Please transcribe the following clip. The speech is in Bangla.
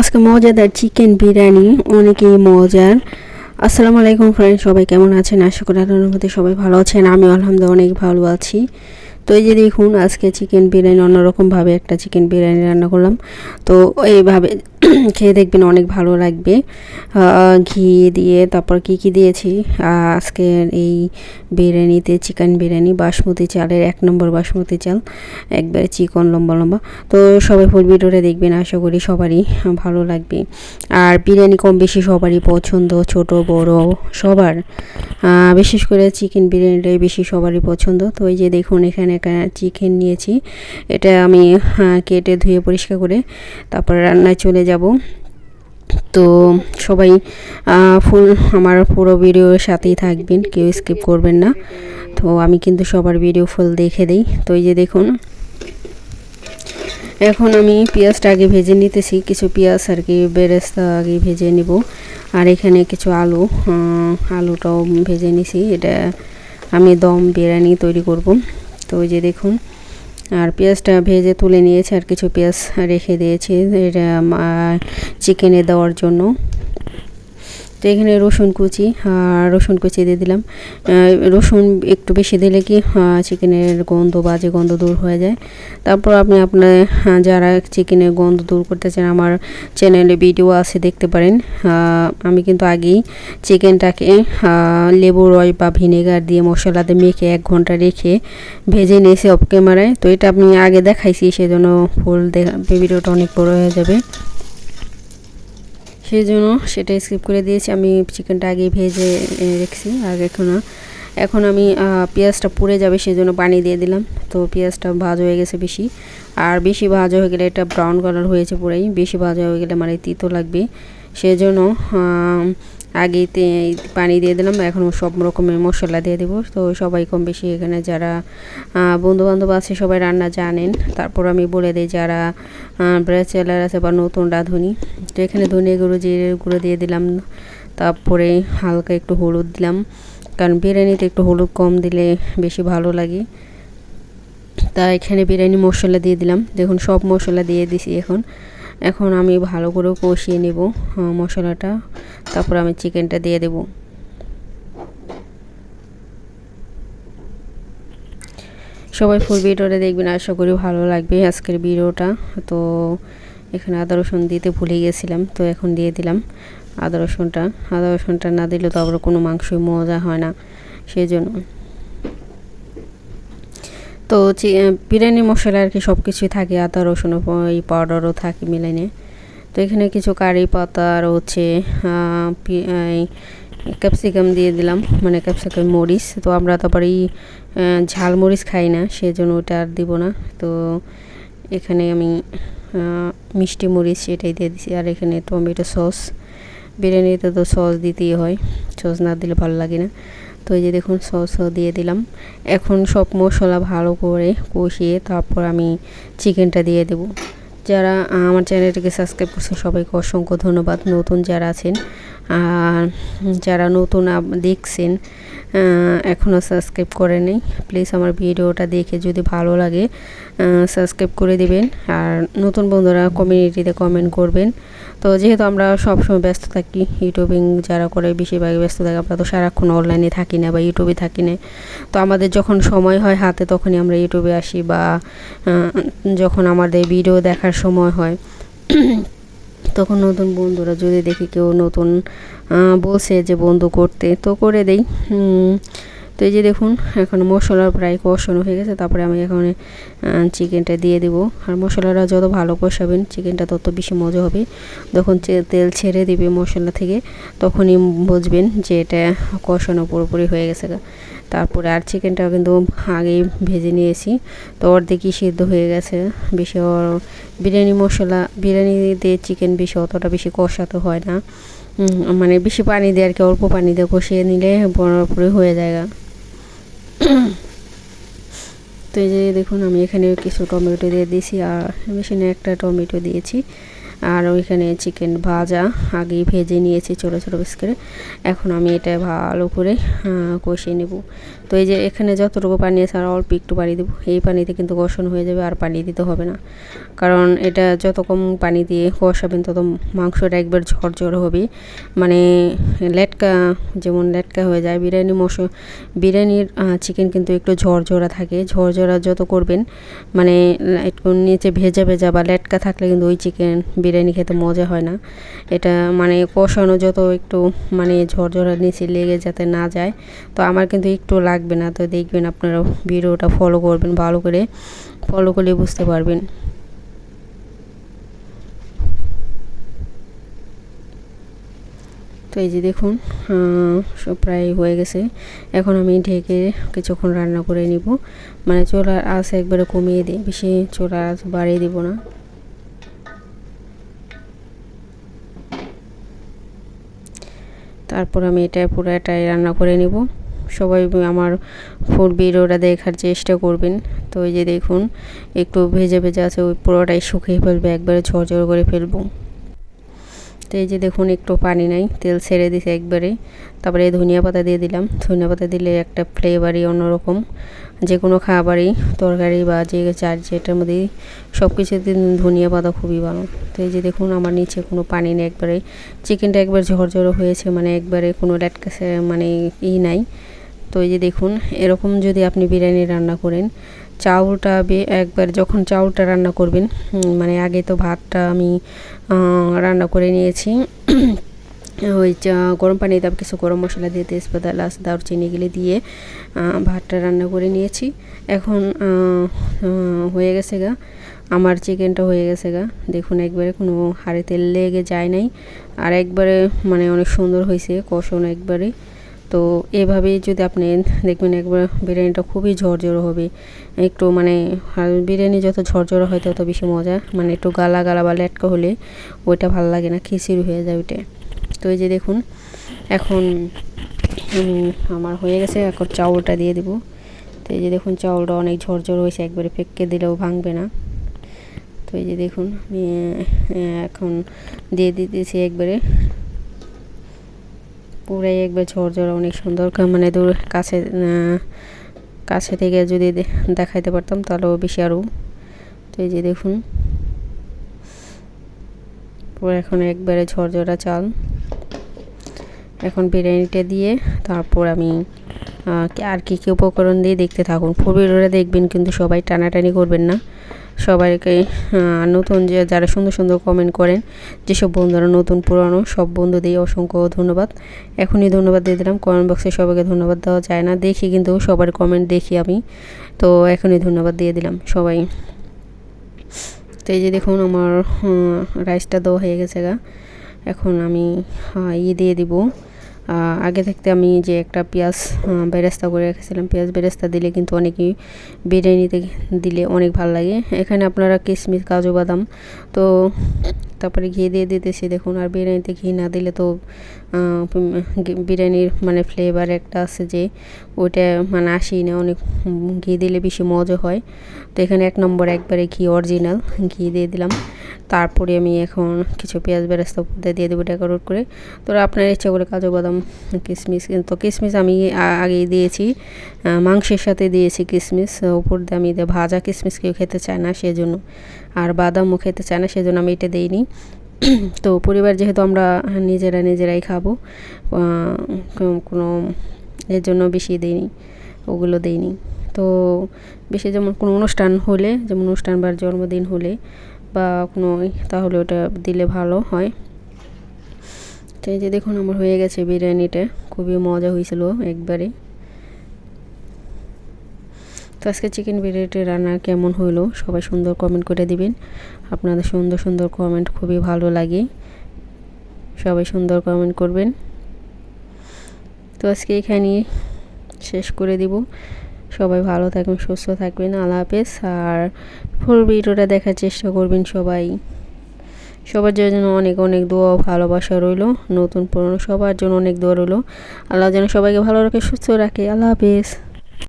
আজকে মজাদার চিকেন বিরিয়ানি, অনেকই মজার। আসসালামু আলাইকুম ফ্রেন্ড সবাই কেমন আছেন? আশা করি আল্লাহর সবাই ভালো আছেন আমি আলহামদুলিল্লাহ অনেক ভালো আছি। তো এই যে দেখুন, আজকে চিকেন বিরিয়ানি অন্যরকমভাবে একটা চিকেন বিরিয়ানি রান্না করলাম। তো এইভাবে খেয়ে দেখবেন অনেক ভালো লাগবে। ঘি দিয়ে তারপর কি কি দিয়েছি? আজকে এই বিরিয়ানিতে চিকেন বিরিয়ানি, বাসমতি চালের এক নম্বর বাসমতি চাল, একবারে চিকন লম্বা লম্বা। তো সবাই ফুল ভিডিওটা দেখবেন, আশা করি সবারই ভালো লাগবে। আর বিরিয়ানি কম বেশি সবারই পছন্দ, ছোট, বড়, সবার। বিশেষ করে চিকেন বিরিয়ানিটাই বেশি সবারই পছন্দ। তো এই যে দেখুন, এখানে চিকেন নিয়েছি, এটা আমি কেটে ধুয়ে পরিষ্কার করে তারপর রান্নায় চলে যাব। তো সবাই ফুল, আমার পুরো ভিডিওর সাথেই থাকবেন, কেউ স্কিপ করবেন না। তো আমি কিন্তু সবার ভিডিও ফুল দেখে দিই। তো এই যে দেখুন, এখন আমি পেঁয়াজটা আগে ভেজে নিতেছি, কিছু পেঁয়াজ আর কি, বেরেস্তা আগে ভেজে নিব। আর এখানে কিছু আলু আলুটাও ভেজে নিছি। এটা আমি দম বিরিয়ানি তৈরি করব। তো ওই যে দেখুন, আর পেঁয়াজটা ভেজে তুলে নিয়েছে, আর কিছু পেঁয়াজ রেখে দিয়েছি চিকেনে দেওয়ার জন্য। তো এখানে রসুন কুচি আর রসুন কুচি দিয়ে দিলাম। রসুন একটু বেশি দিলে কি চিকেনের গন্ধ বাজে গন্ধ দূর হয়ে যায়। তারপর আপনি আপনার যারা চিকেনের গন্ধ দূর করতে চান, আমার চ্যানেলে ভিডিও আছে, দেখতে পারেন। আমি কিন্তু আগেই চিকেনটাকে লেবু রস বা ভিনেগার দিয়ে মশলাতে মেখে এক ঘণ্টা রেখে ভেজে নিয়েছি অফ ক্যামেরায় তো এটা আপনি আগে দেখাইছি, সেজন্য ফুল দেখা ভিডিওটা অনেক বড় হয়ে যাবে। সেই জন্য সেটা স্কিপ করে দিয়েছি। আমি চিকেনটা আগে ভেজে রেখেছি। আর এখন এখন আমি পেঁয়াজটা পুড়ে যাবে সেই জন্য পানি দিয়ে দিলাম। তো পেঁয়াজটা ভাজ হয়ে গেছে বেশি। আর বেশি ভাজ হয়ে গেলে এটা ব্রাউন কালার হয়েছে পুরাই। বেশি ভাজা হয়ে গেলে মানে তিতো লাগবে। সেই জন্য আগেই পানি দিয়ে দিলাম। এখন সব রকমের মশলা দিয়ে দেবো। তো সবাই কম বেশি এখানে যারা বন্ধু বান্ধব আছে, সবাই রান্না জানেন। তারপর আমি বলে দিই যারা ব্রেচেলার আছে বা নতুন রাঁধুনি। তো এখানে ধনে গুঁড়ো, জিরে গুঁড়ো দিয়ে দিলাম। তারপরে হালকা একটু হলুদ দিলাম। কারণ বিরিয়ানিতে একটু হলুদ কম দিলে বেশি ভালো লাগে। তা এখানে বিরিয়ানি মশলা দিয়ে দিলাম। দেখুন সব মশলা দিয়ে দিছি এখন। এখন আমি ভালো করে কষিয়ে নেব মশলাটা। তারপর আমি চিকেনটা দিয়ে দেব। সবাই ফুল ভিডিওটা দেখবেন, আশা করি ভালো লাগবে আজকের ভিডিওটা। তো এখানে আদা, রসুন দিতে ভুলে গেছিলাম, তো এখন দিয়ে দিলাম আদা, রসুনটা। আদা, রসুনটা না দিলে তো আবার কোনো মাংসই মজা হয় না, সেই জন্য। তো বিরিয়ানি, মশলা আর কি সব কিছুই থাকে, আদা, রসুন এই পাউডারও থাকে মিলাইনে। তো এখানে কিছু কারি পাতা আর হচ্ছে ক্যাপসিকাম দিয়ে দিলাম মানে ক্যাপসিকাম মরিচ। তো আমরা তারপরে এই ঝাল মরিচ খাই না, সেজন্য ওটা আর দিব না। তো এখানে আমি মিষ্টি মরিচ এটাই দিয়ে দিছি। আর এখানে টমেটো সস, বিরিয়ানিতে তো সস দিতেই হয়, সস না দিলে ভালো লাগে না। তো এই যে দেখুন সস দিয়ে দিলাম। এখন সব মশলা ভালো করে কষিয়ে তারপর আমি চিকেনটা দিয়ে দেব। যারা আমার চ্যানেলটিকে সাবস্ক্রাইব করছেন, সবাইকে অসংখ্য ধন্যবাদ। নতুন যারা আছেন, আর যারা নতুন দেখছেন এখনও সাবস্ক্রাইব করে নেই, প্লিজ আমার ভিডিওটা দেখে যদি ভালো লাগে সাবস্ক্রাইব করে দিবেন। আর নতুন বন্ধুরা কমিউনিটিতে কমেন্ট করবেন। তো যেহেতু আমরা সবসময় ব্যস্ত থাকি ইউটিউবিং যারা করে বেশিরভাগ ব্যস্ত থাকে, আমরা তো সারাক্ষণ অনলাইনে থাকি না বা ইউটিউবে থাকি না। তো আমাদের যখন সময় হয় হাতে, তখনই আমরা ইউটিউবে আসি বা যখন আমাদের ভিডিও দেখার সময় হয়। তখন নতুন বন্ধুরা যদি দেখি কেউ নতুন বলছে যে বন্ধু করতে, তো করে দেই। তো এই যে দেখুন, এখন মশলা প্রায় কষানো হয়ে গেছে, তারপরে আমি এখন চিকেনটা দিয়ে দেবো। আর মশলাটা যত ভালো কষাবেন, চিকেনটা তত বেশি মজা হবে। যখন তেল ছেড়ে দিবে মশলা থেকে, তখনই বুঝবেন যে এটা কষানো পুরোপুরি হয়ে গেছে। তারপরে আর চিকেনটাও কিন্তু আগেই ভেজে নিয়েছি। তো অর্ধেকই সিদ্ধ হয়ে গেছে। বেশি বিরিয়ানি মশলা, বিরিয়ানি দিয়ে চিকেন বেশি অতটা বেশি কষাতে হয় না। মানে বেশি পানি দিয়ে আর কি, অল্প পানি দিয়ে কষিয়ে নিলে পুরোপুরি হয়ে যায় এই যে দেখুন আমি এখানে কিছু টমেটো দিয়ে দিয়েছি আর মেশিনে একটা টমেটো দিয়েছি। আর ওইখানে চিকেন ভাজা, আগেই ভেজে নিয়েছি ছোটো ছোটো পিস করে এখন আমি এটা ভালো করে কষিয়ে নেব। তো এই যে এখানে যতটুকু পানি আছে আর অল্প একটু পানি দেবো, এই পানিতে কিন্তু কষণ হয়ে যাবে আর পানি দিতে হবে না। কারণ এটা যত কম পানি দিয়ে কষাবেন, তত মাংসটা একবার ঝরঝর হবে। মানে লেটকা, যেমন লেটকা হয়ে যায়, বিরিয়ানি মশ, বিরিয়ানির চিকেন কিন্তু একটু ঝরঝরা থাকে। ঝরঝরা যত করবেন মানে একটু নিচে ভেজা ভেজা বা লেটকা থাকলে কিন্তু ওই চিকেন বিরিয়ানি খেতে মজা হয় না। এটা মানে কষানো যত একটু মানে ঝরঝরা নিচে লেগে যাতে না যায়, তো আমার কিন্তু একটু লাগবে না। তো দেখবেন আপনারা ভিডিওটা ফলো করবেন, ভালো করে ফলো করলে বুঝতে পারবেন। তো এই যে দেখুন সব প্রায় হয়ে গেছে। এখন আমি ঢেকে কিছুক্ষণ রান্না করে নিব। মানে চোলার আঁচ একবারে কমিয়ে দিই, বেশি চোলার আঁচ বাড়িয়ে দিব না। তারপর আমি এটা পুরো এটাই রান্না করে নিব। সবাই আমার ফুড ভিডিওটা দেখার চেষ্টা করবেন। তো এই যে দেখুন, একটু ভেজে ভেজে আছে, ওই পুরোটাই শুকিয়ে ফেলবে, একবারে ঝরঝর করে ফেলব। তো এই যে দেখুন একটু পানি নাই, তেল ছেড়ে দিছে একবারে। তারপরে ধনিয়া পাতা দিয়ে দিলাম। ধনিয়া পাতা দিলে একটা ফ্লেভারই অন্যরকম। যে কোনো খাবারই, তরকারি বা যে চার যেটার মধ্যে সব কিছুতে ধনিয়া পাতা খুবই ভালো। তো এই যে দেখুন, আমার নিচে কোনো পানি নেই একবারে। চিকেনটা একবার ঝরঝরো হয়েছে মানে একবারে কোনো ল্যাটকাসে মানে ই নাই। তো এই যে দেখুন, এরকম যদি আপনি বিরিয়ানি রান্না করেন চাউলটা একবার যখন চাউলটা রান্না করবেন মানে আগে তো ভাতটা আমি রান্না করে নিয়েছি। ওই গরম পানি পানিতে কিছু গরম মশলা দিয়ে তেজপাতা লাস দারচিনি গেলে দিয়ে ভাতটা রান্না করে নিয়েছি। এখন হয়ে গেছে গা। আমার চিকেনটা হয়ে গেছে গা। দেখুন একবারে কোনো হাড়ে তেল লেগে যায় নাই। আর একবারে মানে অনেক সুন্দর হয়েছে কষণ একবারে। তো এভাবেই যদি আপনি দেখবেন একবার বিরিয়ানিটা খুবই ঝরঝরো হবে, একটু মানে বিরিয়ানি যত ঝরঝরো হয় তত বেশি মজা মানে একটু গালা গালা বা লেটকা হলে ওইটা ভালো লাগে না, খিচিড়ি হয়ে যায় ওইটা। তো এই যে দেখুন, এখন আমার হয়ে গেছে, এখন চাউলটা দিয়ে দেবো। তো এই যে দেখুন, চাউলটা অনেক ঝরঝর হয়েছে, একবারে পেককে দিলেও ভাঙবে না। তো এই যে দেখুন, আমি এখন দিয়ে দিতেছি একবারে। পুরাই একবার ঝরঝর অনেক সুন্দর মানে দূর কাছে কাছে থেকে যদি দেখাইতে পারতাম তাহলেও বেশি আরও তো এই যে দেখুন। পুরো এখন একবারে ঝরঝরা চাল। এখন বিরিয়ানিটা দিয়ে তারপর আমি আর কী কী উপকরণ দিয়ে দেখতে থাকুন। ফুল দেখবেন কিন্তু সবাই টানাটানি করবেন না। সবাইকে নতুন যে যারা সুন্দর সুন্দর কমেন্ট করেন, যেসব বন্ধুরা নতুন, পুরানো, সব বন্ধুদের অসংখ্য ধন্যবাদ। এখনই ধন্যবাদ দিয়ে দিলাম। কমেন্ট বক্সে সবাইকে ধন্যবাদ দেওয়া যায় না। দেখি কিন্তু সবার কমেন্ট দেখি আমি। তো এখনই ধন্যবাদ দিয়ে দিলাম সবাই। তো এই যে দেখুন আমার রাইসটা দেওয়া হয়ে গেছে গা। এখন আমি ইয়ে দিয়ে দিব। আগে থাকতে আমি যে একটা পেঁয়াজ বেরেস্তা করে রেখেছিলাম। পেঁয়াজ বেরেস্তা দিলে কিন্তু অনেকেই বিরিয়ানিতে দিলে অনেক ভালো লাগে। এখানে আপনারা কিশমিশ কাজু বাদাম, তো তারপরে ঘি দিয়ে দিতেছি। দেখুন, আর বিরিয়ানিতে ঘি না দিলে তো বিরিয়ানির মানে ফ্লেভার একটা আছে যে, ওইটা মানে আসি না। অনেক ঘি দিলে বেশি মজা হয়। তো এখানে এক নম্বর একবারে ঘি অরিজিনাল ঘি দিয়ে দিলাম। তারপরে আমি এখন কিছু পেঁয়াজ বেরেস্তা উপরে দিয়ে দেবো ডেকোরেট করে। তো আপনার ইচ্ছা করে কাজু, বাদাম কিশমিশ তো কিশমিশ আমি আগেই দিয়েছি। মাংসের সাথে দিয়েছি কিশমিশ উপর দিয়ে আমি ভাজা কিশমিশ কেউ খেতে চায় না সেজন্য। আর বাদামও খেতে চায় না সেজন্য আমি এটা দিইনি। তো পরিবার যেহেতু আমরা নিজেরা নিজেরাই খাব কোনো এর জন্য বেশি দিইনি, ওগুলো দিইনি। তো বেশি যেমন কোনো অনুষ্ঠান হলে, যেমন অনুষ্ঠান বা জন্মদিন হলে বা কোনো তাহলে ওটা দিলে ভালো হয়। তো এই যে দেখুন আমার হয়ে গেছে বিরিয়ানিটা, খুবই মজা হয়েছিল একবারে। তো আজকে চিকেন বিরিয়ানিটি রান্না কেমন হলো সবাই সুন্দর কমেন্ট করে দিবেন। আপনাদের সুন্দর সুন্দর কমেন্ট খুবই ভালো লাগে। সবাই সুন্দর কমেন্ট করবেন। তো আজকে এখানে শেষ করে দিব। সবাই ভালো থাকবেন, সুস্থ থাকবেন, আল্লাহ হাফেজ। আর ফুল ভিডিওটা দেখার চেষ্টা করবেন সবাই। সবার জন্য অনেক অনেক দোয়া ভালোবাসা রইল। নতুন পুরনো সবার জন্য অনেক দোয়া রইল। আল্লাহ যেন সবাইকে ভালো রাখে, সুস্থ রাখে। আল্লাহ হাফেজ।